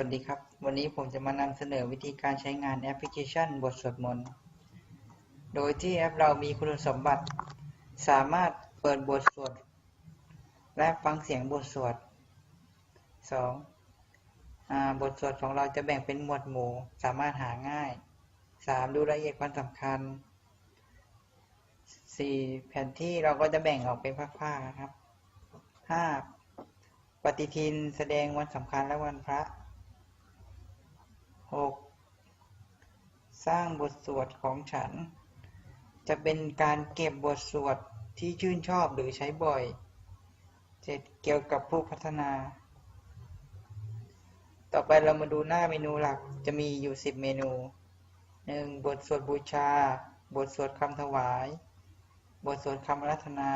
วัสดีครับ วันนี้ผมจะมานำเสนอวิธีการใช้งานแอปพลิเคชันบทสวดมนต์ โดยที่แอปเรามีคุณสมบัติ สามารถเปิดบทสวด และฟังเสียงบทสวด 2. อ่าบทสวดของเราจะแบ่งเป็นหมวดหมู่ สามารถหาง่าย 3. ดูรายละเอียดความสำคัญ 4. แผนที่เราก็จะแบ่งออกเป็นภาคๆนะครับ 5. ปฏิทินแสดงวันสำคัญและวันพระ 6. สร้างบทสวดของฉัน จะเป็นการเก็บบทสวดที่ชื่นชอบหรือใช้บ่อย 7. เกี่ยวกับผู้พัฒนา ต่อไปเรามาดูหน้าเมนูหลักจะมีอยู่ 10 เมนู 1. บทสวดบูชา บทสวดคำถวาย บทสวดคำรัธนา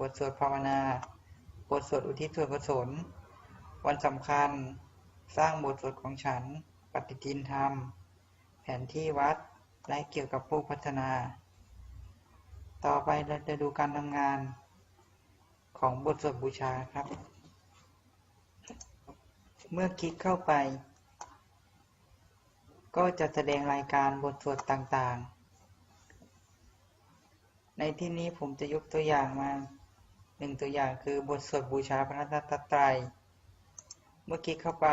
บทสวดภาวนา บทสวดอุทิศส่วนกุศลวันสำคัญ สร้างบทสวดของฉัน ปฏิทินธรรม แผนที่วัด และเกี่ยวกับผู้พัฒนา ต่อไปเราจะดูการทำงานของบทสวดบูชาครับ เมื่อคลิกเข้าไป ก็จะแสดงรายการบทสวดต่างๆ ในที่นี้ผมจะยกตัวอย่างมาหนึ่งตัวอย่างคือบทสวดบูชาพระรัตนตรัย เมื่อคลิกเข้าไป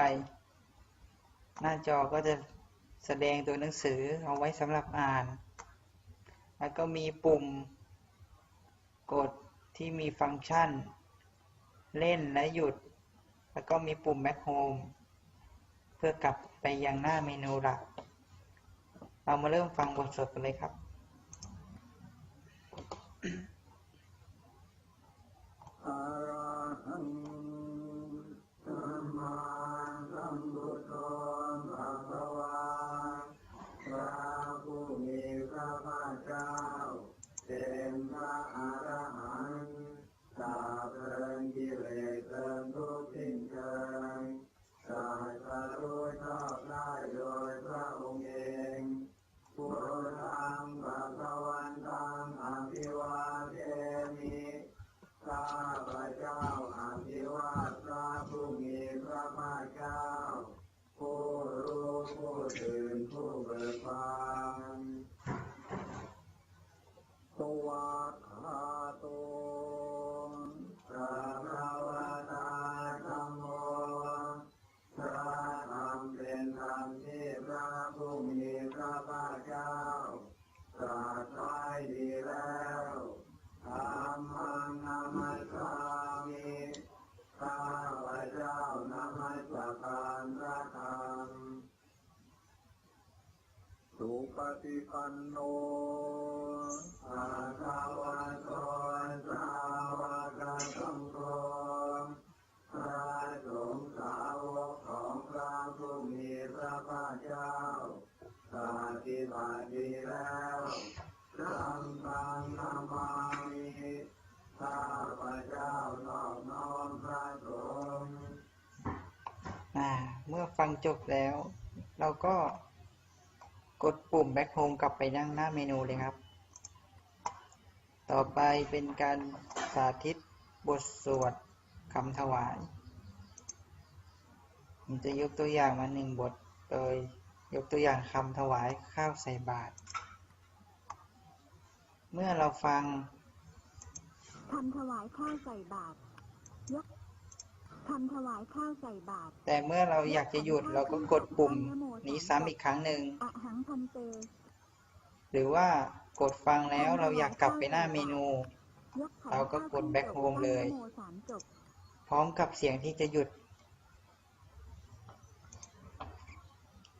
หน้าจอก็จะแสดงตัวหนังสือเอาไว้สำหรับอ่าน แล้วก็มีปุ่มกดที่มีฟังก์ชัน เล่นและหยุด แล้วก็มีปุ่ม Back Home เพื่อกลับไปยังหน้าเมนูหลัก เรามาเริ่มฟังบทสวดกันเลยครับ อรหัง เจ้าเป็นพระอรหันต์ตราบเดินกิเปฏิปันโน เมื่อฟังจบแล้ว เราก็กดปุ่ม Back Home กลับไปยังหน้าเมนูเลยครับ ต่อไปเป็นการสาธิตบทสวดคำถวายผมจะยกตัวอย่างมาหนึ่งบท โดยยกตัวอย่างคำถวายข้าวใส่บาตร เมื่อเราฟังคำถวายข้าวใส่บาตรยก คำถวายข้าวใส่บาตรแต่เมื่อเราอยากจะหยุดเราก็กดปุ่มนี้ซ้ำอีกครั้งหนึ่งอะหังพันเต หรือว่ากดฟังแล้วเราอยากกลับไปหน้าเมนู ยกขันเราก็กด back home เลยตั้งนะโมสามจบพร้อมกับเสียงที่จะหยุด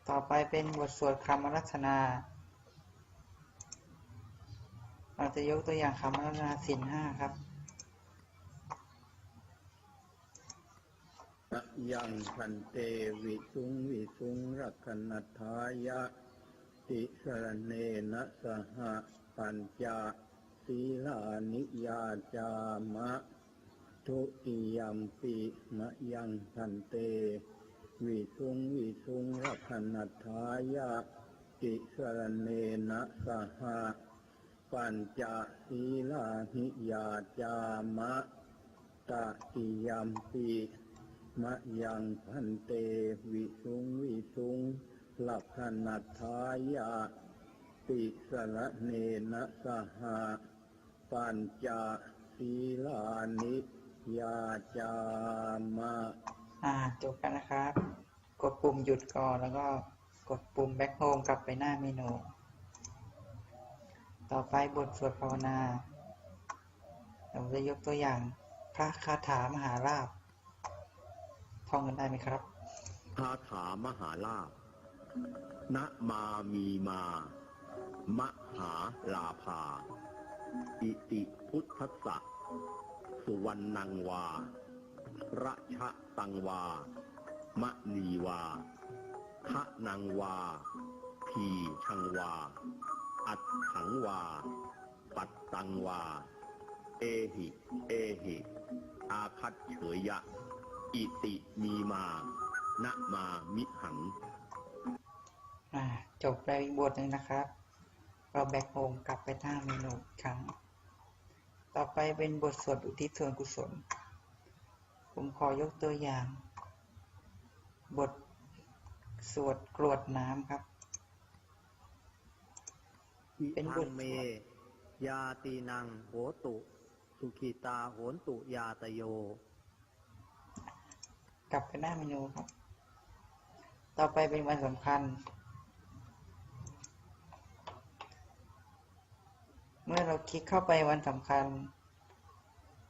ต่อไปเป็นบทสวดคำอารัธนา เราจะยกตัวอย่างคำอารัธนาสินห้าครับ ยังพันเตวิสุงวิสุงรักนัทายะ ติสรเนนะสหปัญจศีลานิยาจามะ ทุติยมปิมะยังพันเต วิสุงวิสุงรักนัทายะ ติสรเนนะสหปัญจศีลานิยาจามะตติยมปี มะยังพันเตวิสุงวิสุงหลักขณัดทายาติสระเนนะสหะปัญจศีลานิยาจามะอ่าจบกันนะครับ กดปุ่มหยุดก่อนแล้วก็กดปุ่ม back home กลับไปหน้าเมนู ต่อไปบทสวดภาวนา เราจะยกตัวอย่างพระคาถามหาลาภ ท่องกันได้ไหมครับคาถามหาลาภณมามีมา มหาลาภา อิติพุทธสสะสุวรรณังวา ระชะตังวา มะนีวาคะนังวา ทีชังวา อัดถังวา ปัตตังวา เอหิ เอหิ อาคัตเฉยยะ อิติมีมาณมามิหัง อ่า จบไปอีกบทหนึ่งนะครับ เราแบกโฮมกลับไปหน้าเมนูอีกครั้ง ต่อไปเป็นบทสวดอุทิศส่วนกุศล ผมขอยกตัวอย่าง บทสวดกรวดน้ำครับ เป็นบทเมยาตีนังโหตุ สุขีตาโหนตุยาตโย กลับไปหน้าเมนูครับ ต่อไปเป็นวันสำคัญ เมื่อเราคลิกเข้าไปวันสำคัญ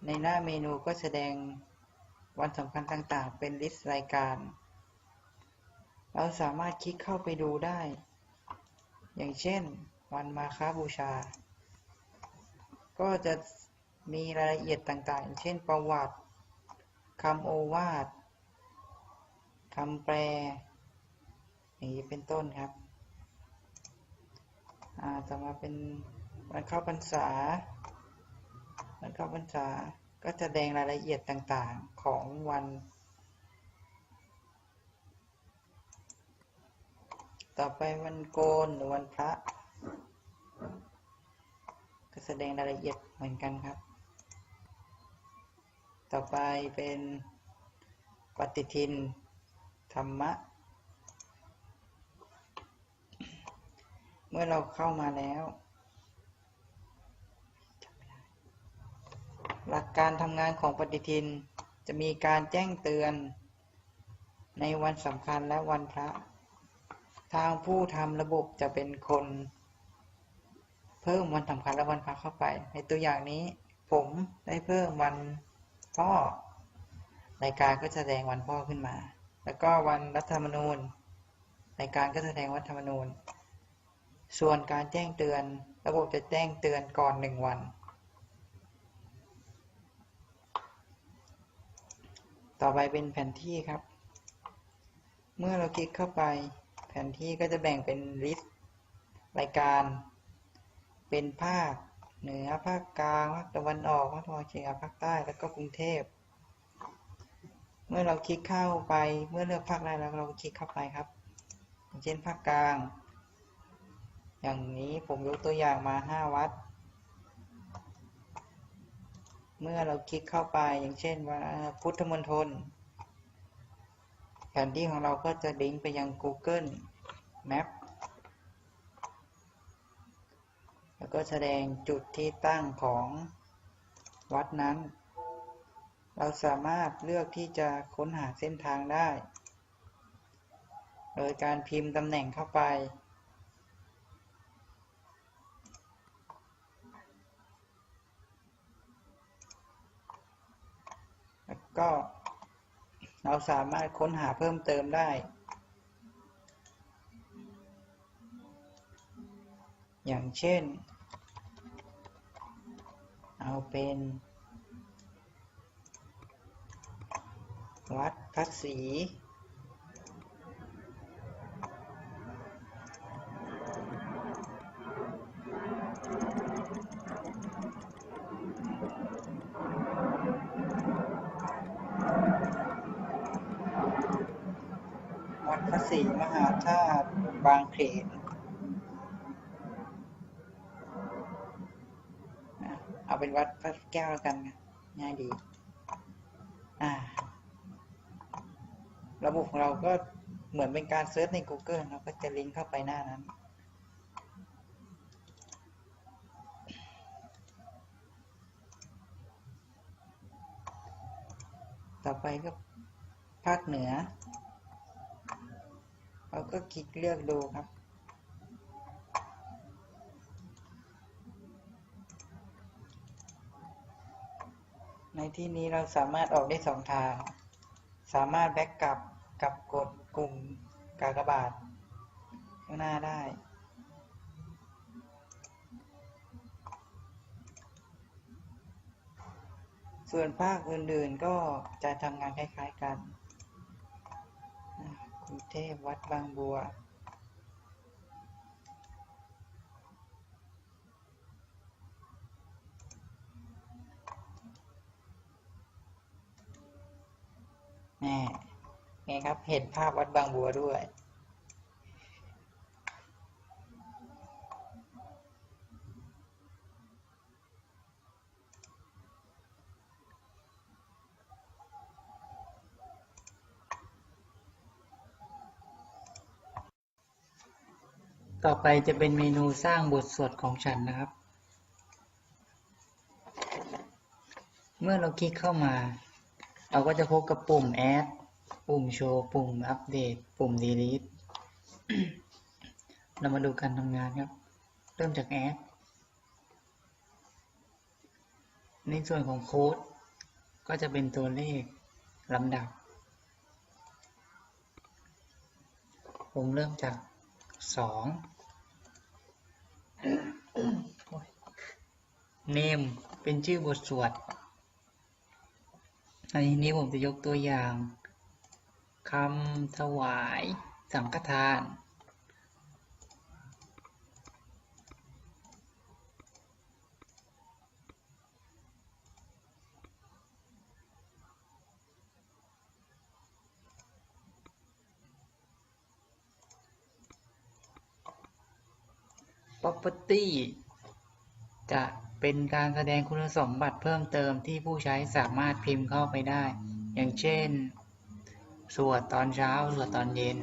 ในหน้าเมนูก็แสดงวันสำคัญต่างๆ เป็นลิสต์รายการ เราสามารถคลิกเข้าไปดูได้ อย่างเช่น วันมาคาบูชา ก็จะมีรายละเอียดต่างๆ เช่นประวัติคำโอวาท คำแปล อย่างนี้เป็นต้นครับต่อมาเป็นวันเข้าพรรษาวันเข้าพรรษาก็จะแสดงรายละเอียดต่างๆของวันต่อไปวันโกนหรือวันพระ ก็แสดงรายละเอียดเหมือนกันครับ ต่อไปเป็นปฏิทิน ธรรมะ เมื่อเราเข้ามาแล้ว หลักการทำงานของปฏิทินจะมีการแจ้งเตือนในวันสำคัญและวันพระ ทางผู้ทำระบบจะเป็นคน เพิ่มวันสำคัญและวันพระเข้าไป ในตัวอย่างนี้ผมได้เพิ่มวันพ่อรายการก็แสดงวันพ่อขึ้นมา แล้วก็วันรัฐธรรมนูญรายการก็แสดงวันธรรมนูญ ส่วนการแจ้งเตือน ระบบจะแจ้งเตือนก่อนหนึ่งวัน ต่อไปเป็นแผนที่ครับ เมื่อเราคลิกเข้าไป แผนที่ก็จะแบ่งเป็นลิสต์รายการ เป็นภาคเหนือภาคกลางภาคตะวันออกภาคตะวันออกเฉียงภาคใต้แล้วก็กรุงเทพ เมื่อเราคลิกเข้าไปเมื่อเลือกภาคใดแล้วเราคลิกเข้าไปครับอย่างเช่นภาคกลาง อย่างนี้ผมยกตัวอย่างมาห้าวัด เมื่อเราคลิกเข้าไปอย่างเช่นว่าพุทธมณฑลแผนที่ของเราก็จะลิงก์ไปยัง Google Map แล้วก็แสดงจุดที่ตั้งของวัดนั้น เราสามารถเลือกที่จะค้นหาเส้นทางได้ โดยการพิมพ์ตำแหน่งเข้าไป แล้วก็เราสามารถค้นหาเพิ่มเติมได้ อย่างเช่น เอาเป็น วัดพระศรีวัดพระศรีมหาธาตุบางเขนเอาเป็นวัดพระแก้วแล้วกันนะง่ายดี อ่า ระบบของเราก็เหมือนเป็นการเซิร์ชใน Google เราก็จะลิงก์เข้าไปหน้านั้น ต่อไปก็ภาคเหนือ เราก็คลิกเลือกดูครับในที่นี้เราสามารถออกได้สองทาง สามารถแบ็กกลับ กับกดปุ่มกากบาท ข้างหน้าได้ ส่วนภาคอื่นๆก็จะทำงานคล้ายๆกันกรุงเทพวัดบางบัวแน่ ไงครับ เห็นภาพวัดบางบัวด้วย ต่อไปจะเป็นเมนูสร้างบทสวดของฉันนะครับ เมื่อเราคลิกเข้ามา เราก็จะพบกับปุ่ม add ปุ่มโชว์ ปุ่มอัปเดต ปุ่ม delete เรามาดูการทำงานครับ เริ่มจาก add ในส่วนของโค้ด ก็จะเป็นตัวเลขลำดับ ผมเริ่มจาก 2 name เป็นชื่อบทสวดในนี้ผมจะยกตัวอย่าง คำถวายสังฆทาน property จะเป็นการแสดงคุณสมบัติเพิ่มเติมที่ผู้ใช้สามารถพิมพ์เข้าไปได้ อย่างเช่น สวดตอนเช้า สวดตอนเย็น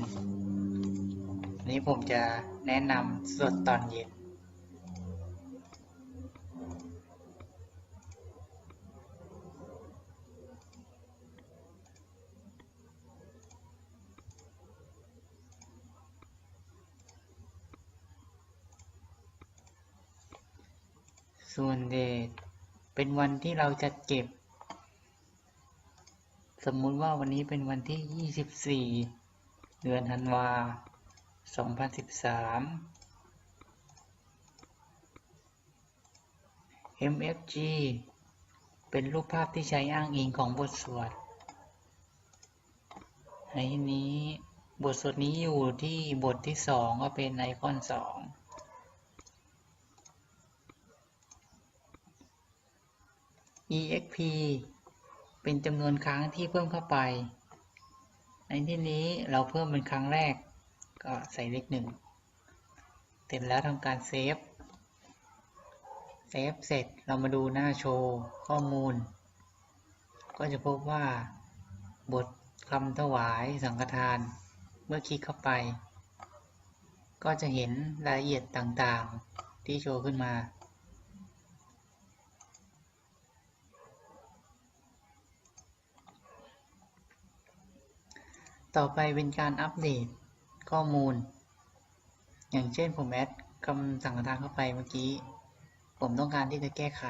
อันนี้ผมจะแนะนำสวดตอนเย็น ส่วนเดทเป็นวันที่เราจัดเก็บ สมมุติว่าวันนี้เป็นวันที่ 24 เดือนธันวา 2013 MFG เป็นรูปภาพที่ใช้อ้างอิงของบทสวดในนี้บทสวดนี้อยู่ที่บทที่ 2 ก็เป็นไอคอน 2 exp เป็นจำนวนครั้งที่เพิ่มเข้าไป ในที่นี้เราเพิ่มเป็นครั้งแรก ก็ใส่เลขหนึ่งเสร็จแล้วทำการเซฟ เซฟเสร็จเรามาดูหน้าโชว์ข้อมูล ก็จะพบว่า บทคำถวายสังฆทาน เมื่อคลิกเข้าไป ก็จะเห็นรายละเอียดต่างๆ ที่โชว์ขึ้นมา ต่อไปเป็นการอัปเดตข้อมูล อย่างเช่นผมแอดคำสั่งทางเข้าไปเมื่อกี้ ผมต้องการที่จะแก้ไข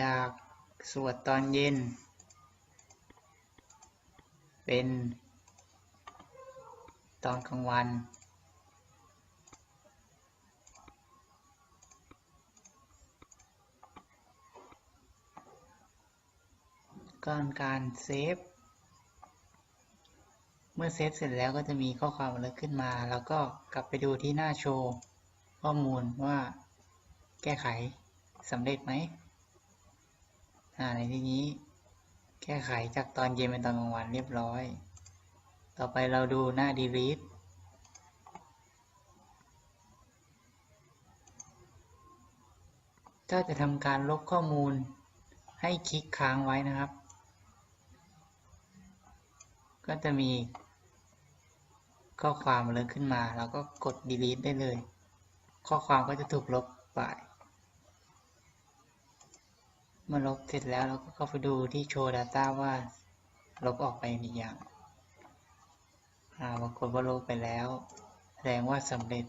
จากสวดตอนเย็น เป็น ตอนกลางวัน ก่อนการเซฟ อเซฟเสร็จแล้วก็จะมีข้อความอะไรขึ้นมา แล้วก็กลับไปดูที่หน้าโชว์ข้อมูลว่าแก้ไขสำเร็จไหมอ่าในที่นี้ แก้ไขจากตอนเย็นเป็นตอนกลางวันเรียบร้อย ต่อไปเราดูหน้า delete ถ้าจะทำการลบข้อมูลให้คลิกค้างไว้นะครับ ก็จะมี ข้อความเลิกขึ้นมาแล้วก็กด delete ได้เลย ข้อความก็จะถูกลบไปเมื่อลบเสร็จแล้วเราก็เข้าไปดูที่ show data ว่าลบออกไปหรือยังอาปรากฏว่าลบไปแล้ว แสดงว่าสำเร็จ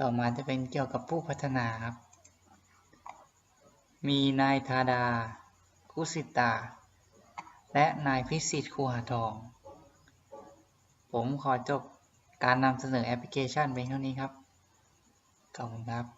ต่อมาจะเป็นเกี่ยวกับผู้พัฒนาครับ มีนายธาดา คุสิตา และนายพิสิทธิ์คูหาทอง ผมขอจบการนำเสนอแอปพลิเคชันเพียงเท่านี้ครับ ขอบคุณครับ